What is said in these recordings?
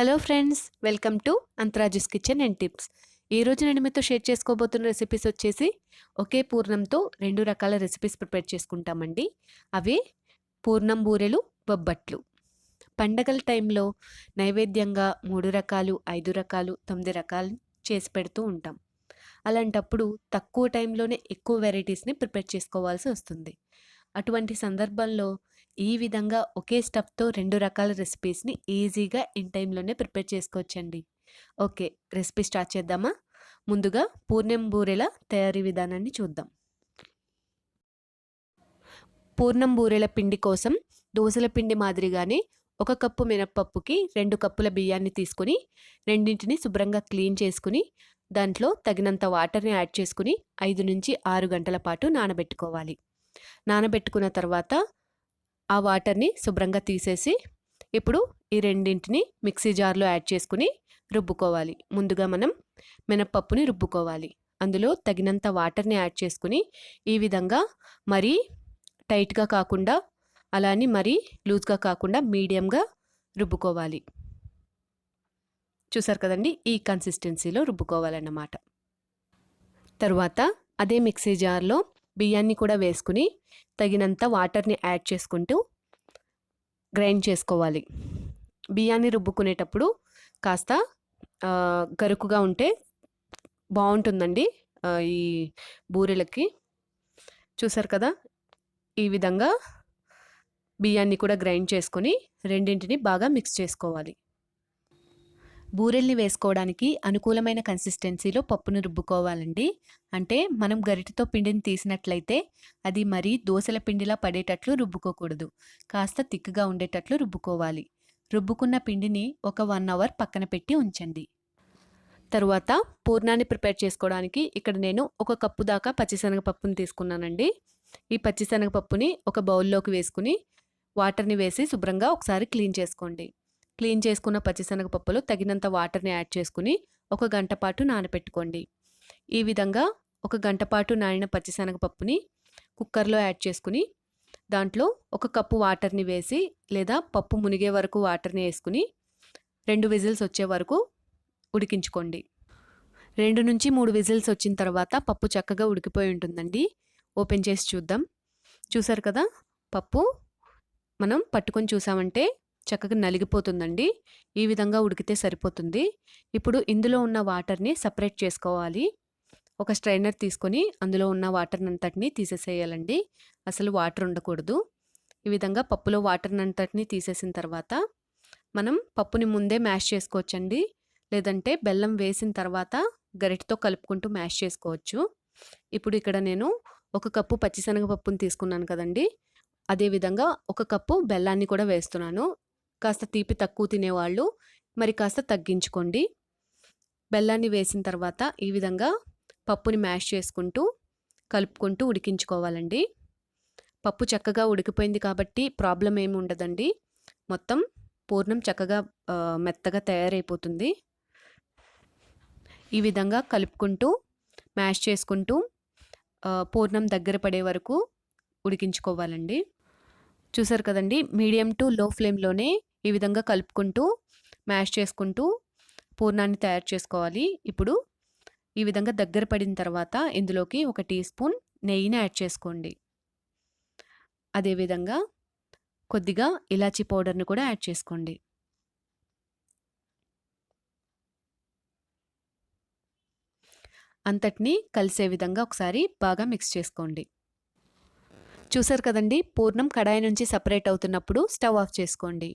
Hello friends welcome to Antharaju's kitchen and tips. ఈరోజు నేను మీతో షేర్ చేసుకోబోతున్న రెసిపీస్ వచ్చేసి ఒకే పూర్ణంతో రెండు రకాల రెసిపీస్ ప్రిపేర్ చేసుకుంటామండి. అవి పూర్ణం బూరెలు బొబ్బట్లు. పండగల టైంలో నైవేద్యంగా మూడు రకాలు ఐదు రకాలు తొమ్మిది రకాలు చేసి పెడుతూ ఉంటాం. అలాంటప్పుడు తక్కువ టైంలోనే ఎక్కువ వెరైటీస్ని ప్రిపేర్ చేసుకోవాల్సి వస్తుంది. అటువంటి సందర్భంలో ఈ విధంగా ఒకే స్టఫ్తో రెండు రకాల రెసిపీస్ని ఈజీగా ఇన్ టైంలోనే ప్రిపేర్ చేసుకోవచ్చండి. ఓకే రెసిపీ స్టార్ట్ చేద్దామా? ముందుగా పూర్ణం బూరెల తయారీ విధానాన్ని చూద్దాం. పూర్ణం బూరెల పిండి కోసం దోసల పిండి మాదిరిగానే ఒక కప్పు మినప్పప్పుకి రెండు కప్పుల బియ్యాన్ని తీసుకుని రెండింటిని శుభ్రంగా క్లీన్ చేసుకుని దాంట్లో తగినంత వాటర్ని యాడ్ చేసుకుని ఐదు నుంచి ఆరు గంటల పాటు నానబెట్టుకోవాలి. నానబెట్టుకున్న తర్వాత ఆ వాటర్ని శుభ్రంగా తీసేసి ఇప్పుడు ఈ రెండింటిని మిక్సీ జార్లో యాడ్ చేసుకుని రుబ్బుకోవాలి. ముందుగా మనం మినప్పప్పుని రుబ్బుకోవాలి. అందులో తగినంత వాటర్ని యాడ్ చేసుకుని ఈ విధంగా మరీ టైట్గా కాకుండా అలాని మరీ లూజ్గా కాకుండా మీడియంగా రుబ్బుకోవాలి. చూసారు కదండి? ఈ కన్సిస్టెన్సీలో రుబ్బుకోవాలన్నమాట. తరువాత అదే మిక్సీ జార్లో బియ్యాన్ని కూడా వేసుకుని తగినంత వాటర్ని యాడ్ చేసుకుంటూ గ్రైండ్ చేసుకోవాలి. బియ్యాన్ని రుబ్బుకునేటప్పుడు కాస్త గరుకుగా ఉంటే బాగుంటుందండి ఈ బూరెలకి. చూసారు కదా ఈ విధంగా బియ్యాన్ని కూడా గ్రైండ్ చేసుకొని రెండింటిని బాగా మిక్స్ చేసుకోవాలి. బూరెల్ని వేసుకోవడానికి అనుకూలమైన కన్సిస్టెన్సీలో పప్పును రుబ్బుకోవాలండి. అంటే మనం గరిటతో పిండిని తీసినట్లయితే అది మరీ దోశల పిండిలా పడేటట్లు రుబ్బుకోకూడదు. కాస్త తిక్కుగా ఉండేటట్లు రుబ్బుకోవాలి. రుబ్బుకున్న పిండిని ఒక వన్ అవర్ పక్కన పెట్టి ఉంచండి. తరువాత పూర్ణాన్ని ప్రిపేర్ చేసుకోవడానికి ఇక్కడ నేను ఒక కప్పు దాకా పచ్చిశనగపప్పుని తీసుకున్నానండి. ఈ పచ్చిశనగపప్పుని ఒక బౌల్లోకి వేసుకుని వాటర్ని వేసి శుభ్రంగా ఒకసారి క్లీన్ చేసుకోండి. క్లీన్ చేసుకున్న పచ్చిశనగపప్పులో తగినంత వాటర్ని యాడ్ చేసుకుని ఒక గంట పాటు నానబెట్టుకోండి ఈ విధంగా ఒక గంట పాటు నానిన పచ్చిశనగపప్పుని కుక్కర్లో యాడ్ చేసుకుని దాంట్లో ఒక కప్పు వాటర్ని వేసి లేదా పప్పు మునిగే వరకు వాటర్ని వేసుకుని రెండు విజిల్స్ వచ్చే వరకు ఉడికించుకోండి. రెండు నుంచి మూడు విజిల్స్ వచ్చిన తర్వాత పప్పు చక్కగా ఉడికిపోయి ఉంటుందండి. ఓపెన్ చేసి చూద్దాం. చూసారు కదా? పప్పు మనం పట్టుకొని చూసామంటే చక్కగా నలిగిపోతుందండి. ఈ విధంగా ఉడికితే సరిపోతుంది. ఇప్పుడు ఇందులో ఉన్న వాటర్ని సపరేట్ చేసుకోవాలి. ఒక స్ట్రైనర్ తీసుకొని అందులో ఉన్న వాటర్ అంతటిని తీసేసేయాలండి. అసలు వాటర్ ఉండకూడదు. ఈ విధంగా పప్పులో వాటర్ అంతటిని తీసేసిన తర్వాత మనం పప్పుని ముందే మ్యాష్ చేసుకోవచ్చండి. లేదంటే బెల్లం వేసిన తర్వాత గరిటతో కలుపుకుంటూ మ్యాష్ చేసుకోవచ్చు. ఇప్పుడు ఇక్కడ నేను ఒక కప్పు పచ్చిశనగపప్పుని తీసుకున్నాను కదండి. అదేవిధంగా ఒక కప్పు బెల్లాన్ని కూడా వేస్తున్నాను. కాస్త తీపి తక్కువ తినేవాళ్ళు. మరి కాస్త తగ్గించుకోండి. బెల్లాన్ని వేసిన తర్వాత ఈ విధంగా పప్పుని మ్యాష్ చేసుకుంటూ కలుపుకుంటూ ఉడికించుకోవాలండి. పప్పు చక్కగా ఉడికిపోయింది కాబట్టి ప్రాబ్లం ఏమి ఉండదండి. మొత్తం పూర్ణం చక్కగా మెత్తగా తయారైపోతుంది. ఈ విధంగా కలుపుకుంటూ మ్యాష్ చేసుకుంటూ పూర్ణం దగ్గర పడే వరకు ఉడికించుకోవాలండి. చూసారు కదండి మీడియం టు లో ఫ్లేమ్లోనే ఈ విధంగా కలుపుకుంటూ మ్యాష్ చేసుకుంటూ పూర్ణాన్ని తయారు చేసుకోవాలి. ఇప్పుడు ఈ విధంగా దగ్గర పడిన తర్వాత ఇందులోకి ఒక టీ స్పూన్ నెయ్యిని యాడ్ చేసుకోండి. అదేవిధంగా కొద్దిగా ఇలాచీ పౌడర్ని కూడా యాడ్ చేసుకోండి. అంతటినీ కలిసే విధంగా ఒకసారి బాగా మిక్స్ చేసుకోండి. చూసారు కదండి? పూర్ణం కడాయి నుంచి సపరేట్ అవుతున్నప్పుడు స్టవ్ ఆఫ్ చేసుకోండి.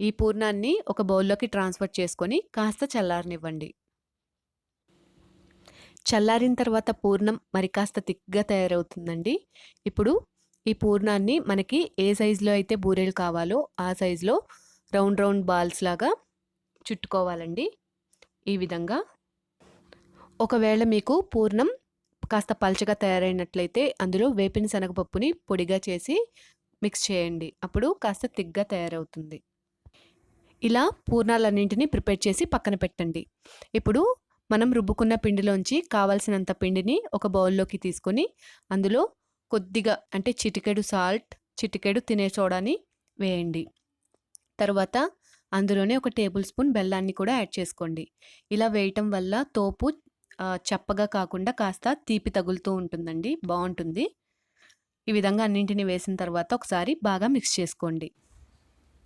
ఈ పూర్ణాన్ని ఒక బౌల్లోకి ట్రాన్స్ఫర్ చేసుకొని కాస్త చల్లారనివ్వండి. చల్లారిన తర్వాత పూర్ణం మరి కాస్త థిక్గా తయారవుతుందండి. ఇప్పుడు ఈ పూర్ణాన్ని మనకి ఏ సైజులో అయితే బూరెలు కావాలో ఆ సైజులో రౌండ్ రౌండ్ బాల్స్ లాగా చుట్టుకోవాలండి. ఈ విధంగా. ఒకవేళ మీకు పూర్ణం కాస్త పల్చగా తయారైనట్లయితే అందులో వేపిన శనగపప్పుని పొడిగా చేసి మిక్స్ చేయండి. అప్పుడు కాస్త తిగ్గా తయారవుతుంది. ఇలా పూర్ణాలన్నింటినీ ప్రిపేర్ చేసి పక్కన పెట్టండి. ఇప్పుడు మనం రుబ్బుకున్న పిండిలోంచి కావలసినంత పిండిని ఒక బౌల్లోకి తీసుకొని అందులో కొద్దిగా అంటే చిటికెడు సాల్ట్ చిటికెడు తినే సోడాని వేయండి. తర్వాత అందులోనే ఒక టేబుల్ స్పూన్ బెల్లాన్ని కూడా యాడ్ చేసుకోండి. ఇలా వేయటం వల్ల తోపు చప్పగా కాకుండా కాస్త తీపి తగులుతూ ఉంటుందండి. బాగుంటుంది. ఈ విధంగా అన్నింటిని వేసిన తర్వాత ఒకసారి బాగా మిక్స్ చేసుకోండి.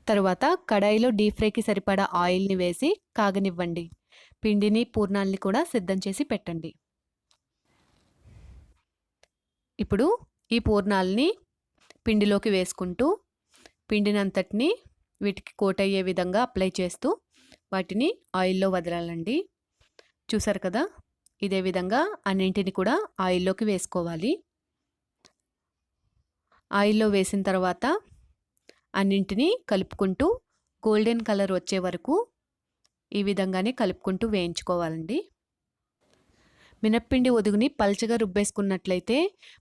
తరువాత కడాయిలో డీప్ ఫ్రైకి సరిపడా ఆయిల్ని వేసి కాగనివ్వండి. పిండిని పూర్ణాల్ని కూడా సిద్ధం చేసి పెట్టండి. ఇప్పుడు ఈ పూర్ణాలని పిండిలోకి వేసుకుంటూ పిండినంతటిని వీటికి కోట్ అయ్యే విధంగా అప్లై చేస్తూ వాటిని ఆయిల్లో వదలాలండి. చూసారు కదా? ఇదే విధంగా అన్నింటిని కూడా ఆయిల్లోకి వేసుకోవాలి. ఆయిల్లో వేసిన తర్వాత అన్నింటినీ కలుపుకుంటూ గోల్డెన్ కలర్ వచ్చే వరకు ఈ విధంగానే కలుపుకుంటూ వేయించుకోవాలండి. మినప్పిండి ఒదుగుని పల్చగా రుబ్బేసుకున్నట్లయితే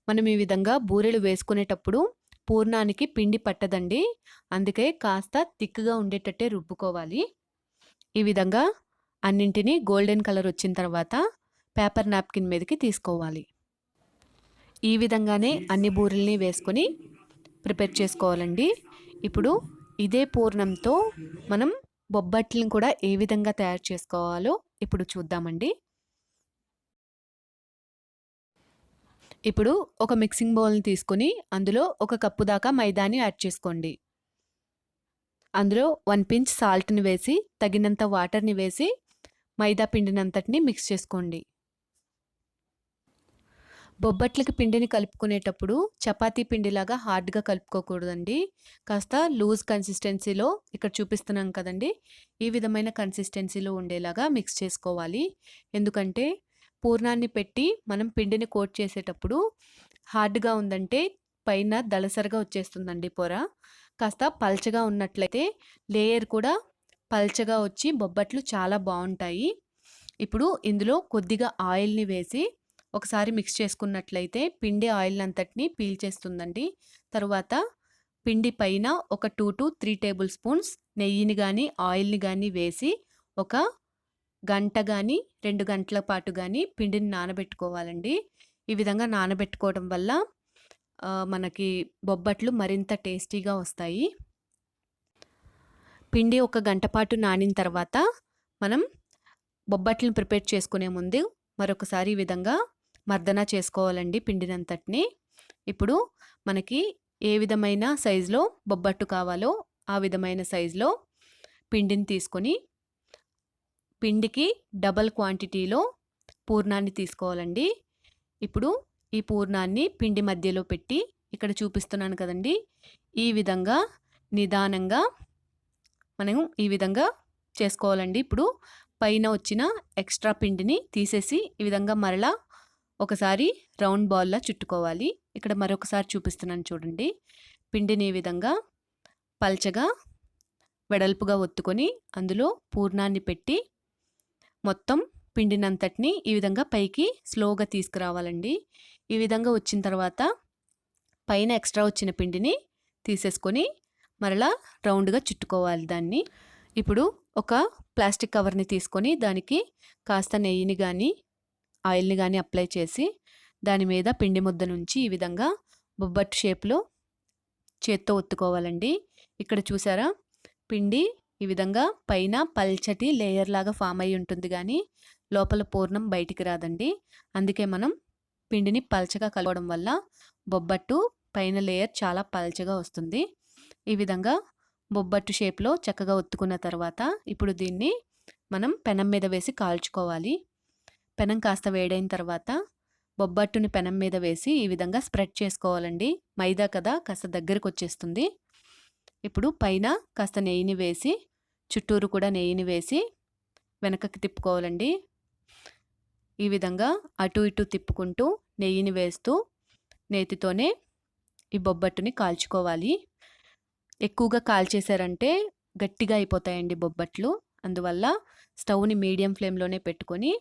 మనం ఈ విధంగా బూరెలు వేసుకునేటప్పుడు పూర్ణానికి పిండి పట్టదండి. అందుకే కాస్త తిక్కుగా ఉండేటట్టే రుబ్బుకోవాలి. ఈ విధంగా అన్నింటినీ గోల్డెన్ కలర్ వచ్చిన తర్వాత పేపర్ నాప్కిన్ మీదకి తీసుకోవాలి. ఈ విధంగానే అన్ని బూరెల్ని వేసుకొని ప్రిపేర్ చేసుకోవాలండి. ఇప్పుడు ఇదే పూర్ణంతో మనం బొబ్బట్లను కూడా ఏ విధంగా తయారు చేసుకోవాలో ఇప్పుడు చూద్దామండి. ఇప్పుడు ఒక మిక్సింగ్ బౌల్ని తీసుకొని అందులో ఒక కప్పు దాకా మైదాని యాడ్ చేసుకోండి. అందులో వన్ పించ్ సాల్ట్ని వేసి తగినంత వాటర్ని వేసి మైదా పిండినంతటిని మిక్స్ చేసుకోండి. బొబ్బట్లకి పిండిని కలుపుకునేటప్పుడు చపాతీ పిండిలాగా హార్డ్గా కలుపుకోకూడదండి. కాస్త లూజ్ కన్సిస్టెన్సీలో ఇక్కడ చూపిస్తున్నాం కదండి ఈ విధమైన కన్సిస్టెన్సీలో ఉండేలాగా మిక్స్ చేసుకోవాలి. ఎందుకంటే పూర్ణాన్ని పెట్టి మనం పిండిని కోట్ చేసేటప్పుడు హార్డ్గా ఉందంటే పైన దళసరిగా వచ్చేస్తుందండి పొర. కాస్త పల్చగా ఉన్నట్లయితే లేయర్ కూడా పల్చగా వచ్చి బొబ్బట్లు చాలా బాగుంటాయి. ఇప్పుడు ఇందులో కొద్దిగా ఆయిల్ని వేసి ఒకసారి మిక్స్ చేసుకున్నట్లయితే పిండి ఆయిల్ అంతటిని పీల్చేస్తుందండి. తరువాత పిండి పైన ఒక two to three tablespoons నెయ్యిని కానీ ఆయిల్ని కానీ వేసి ఒక గంట కానీ రెండు గంటల పాటు కానీ పిండిని నానబెట్టుకోవాలండి. ఈ విధంగా నానబెట్టుకోవడం వల్ల మనకి బొబ్బట్లు మరింత టేస్టీగా వస్తాయి. పిండి ఒక గంట పాటు నానిన తర్వాత మనం బొబ్బట్లను ప్రిపేర్ చేసుకునే ముందు మరొకసారి ఈ విధంగా మర్దన చేసుకోవాలండి పిండినంతటిని. ఇప్పుడు మనకి ఏ విధమైన సైజులో బొబ్బట్టు కావాలో ఆ విధమైన సైజులో పిండిని తీసుకొని పిండికి డబల్ క్వాంటిటీలో పూర్ణాన్ని తీసుకోవాలండి. ఇప్పుడు ఈ పూర్ణాన్ని పిండి మధ్యలో పెట్టి ఇక్కడ చూపిస్తున్నాను కదండి. ఈ విధంగా నిదానంగా మనం ఈ విధంగా చేసుకోవాలండి. ఇప్పుడు పైన వచ్చిన ఎక్స్ట్రా పిండిని తీసేసి ఈ విధంగా మరలా ఒకసారి రౌండ్ బాల్లా చుట్టుకోవాలి. ఇక్కడ మరొకసారి చూపిస్తున్నాను చూడండి. పిండిని ఈ విధంగా పల్చగా వెడల్పుగా ఒత్తుకొని అందులో పూర్ణాన్ని పెట్టి మొత్తం పిండినంతటిని ఈ విధంగా పైకి స్లోగా తీసుకురావాలండి. ఈ విధంగా వచ్చిన తర్వాత పైన ఎక్స్ట్రా వచ్చిన పిండిని తీసేసుకొని మరలా రౌండ్గా చుట్టుకోవాలి దాన్ని. ఇప్పుడు ఒక ప్లాస్టిక్ కవర్ని తీసుకొని దానికి కాస్త నెయ్యిని కానీ ఆయిల్ని కానీ అప్లై చేసి దాని మీద పిండి ముద్ద నుంచి ఈ విధంగా బొబ్బట్టు షేప్లో చేత్తో ఒత్తుకోవాలండి. ఇక్కడ చూసారా? పిండి ఈ విధంగా పైన పల్చటి లేయర్ లాగా ఫామ్ అయి ఉంటుంది కానీ లోపల పూర్ణం బయటికి రాదండి. అందుకే మనం పిండిని పల్చగా కలవడం వల్ల బొబ్బట్టు పైన లేయర్ చాలా పల్చగా వస్తుంది. ఈ విధంగా బొబ్బట్టు షేప్లో చక్కగా ఒత్తుకున్న తర్వాత ఇప్పుడు దీన్ని మనం పెనం మీద వేసి కాల్చుకోవాలి. పెనం కాస్త వేడైన తర్వాత బొబ్బట్టుని పెనం మీద వేసి ఈ విధంగా స్ప్రెడ్ చేసుకోవాలండి. మైదా కదా కాస్త దగ్గరకు వచ్చేస్తుంది ఇప్పుడు పైన కాస్త నెయ్యిని వేసి చుట్టూరు కూడా నెయ్యిని వేసి వెనకకి తిప్పుకోవాలండి. ఈ విధంగా అటు ఇటు తిప్పుకుంటూ నెయ్యిని వేస్తూ నేతితోనే ఈ బొబ్బట్టుని కాల్చుకోవాలి. ఎక్కువగా కాల్చేశారంటే గట్టిగా అయిపోతాయండి బొబ్బట్లు. అందువల్ల స్టవ్ని మీడియం ఫ్లేమ్లోనే పెట్టుకొని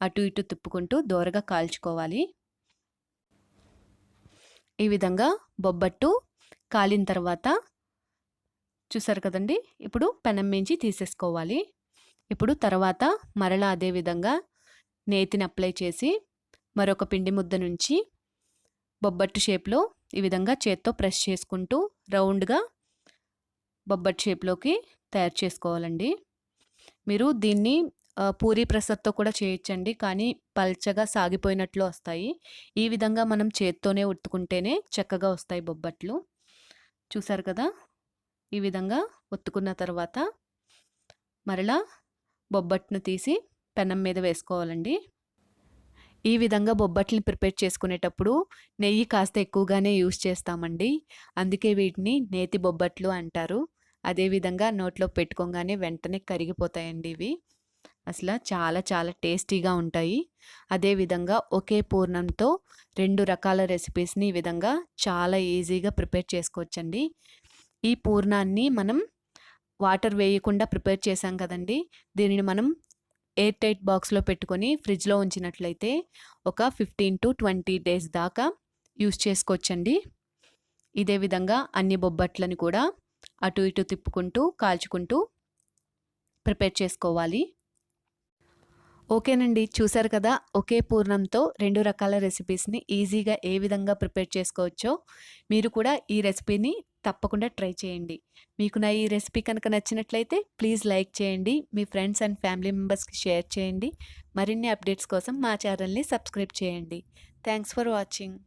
అటు ఇటు తిప్పుకుంటూ దోరగా కాల్చుకోవాలి. ఈ విధంగా బొబ్బట్టు కాలిన తర్వాత చూసారు కదండి? ఇప్పుడు పెనం మించి తీసేసుకోవాలి. ఇప్పుడు తర్వాత మరలా అదే విధంగా నేతిని అప్లై చేసి మరొక పిండి ముద్ద నుంచి బొబ్బట్టు షేప్లో ఈ విధంగా చేత్తో ప్రెస్ చేసుకుంటూ రౌండ్గా బొబ్బట్టు షేప్లోకి తయారు చేసుకోవాలండి. మీరు దీన్ని పూరీ ప్రెసర్తో కూడా చేయొచ్చండి. కానీ పల్చగా సాగిపోయినట్లు వస్తాయి. ఈ విధంగా మనం చేత్తోనే ఉత్తుకుంటేనే చక్కగా వస్తాయి బొబ్బట్లు. చూసారు కదా? ఈ విధంగా ఒత్తుకున్న తర్వాత మరలా బొబ్బట్ను తీసి పెనం మీద వేసుకోవాలండి. ఈ విధంగా బొబ్బట్లను ప్రిపేర్ చేసుకునేటప్పుడు నెయ్యి కాస్త ఎక్కువగానే యూస్ చేస్తామండి. అందుకే వీటిని నేతి బొబ్బట్లు అంటారు. అదేవిధంగా నోట్లో పెట్టుకోగానే వెంటనే కరిగిపోతాయండి ఇవి. అసలు చాలా చాలా టేస్టీగా ఉంటాయి. అదేవిధంగా ఒకే పూర్ణంతో రెండు రకాల రెసిపీస్ని ఈ విధంగా చాలా ఈజీగా ప్రిపేర్ చేసుకోవచ్చండి. ఈ పూర్ణాన్ని మనం వాటర్ వేయకుండా ప్రిపేర్ చేసాం కదండి. దీనిని మనం ఎయిర్ టైట్ బాక్స్లో పెట్టుకొని ఫ్రిడ్జ్లో ఉంచినట్లయితే ఒక ఫిఫ్టీన్ టు ట్వంటీ డేస్ దాకా యూస్ చేసుకోవచ్చండి. ఇదే విధంగా అన్ని బొబ్బట్లని కూడా అటు ఇటు తిప్పుకుంటూ కాల్చుకుంటూ ప్రిపేర్ చేసుకోవాలి. ఓకేనండి. చూసారు కదా ఒకే పూర్ణంతో రెండు రకాల రెసిపీస్ని ఈజీగా ఏ విధంగా ప్రిపేర్ చేసుకోవచ్చో మీరు కూడా ఈ రెసిపీని తప్పకుండా ట్రై చేయండి. మీకు నా ఈ రెసిపీ కనుక నచ్చినట్లయితే ప్లీజ్ లైక్ చేయండి. మీ ఫ్రెండ్స్ అండ్ ఫ్యామిలీ మెంబర్స్కి షేర్ చేయండి. మరిన్ని అప్డేట్స్ కోసం మా ఛానల్ని సబ్స్క్రైబ్ చేయండి. Thanks for watching.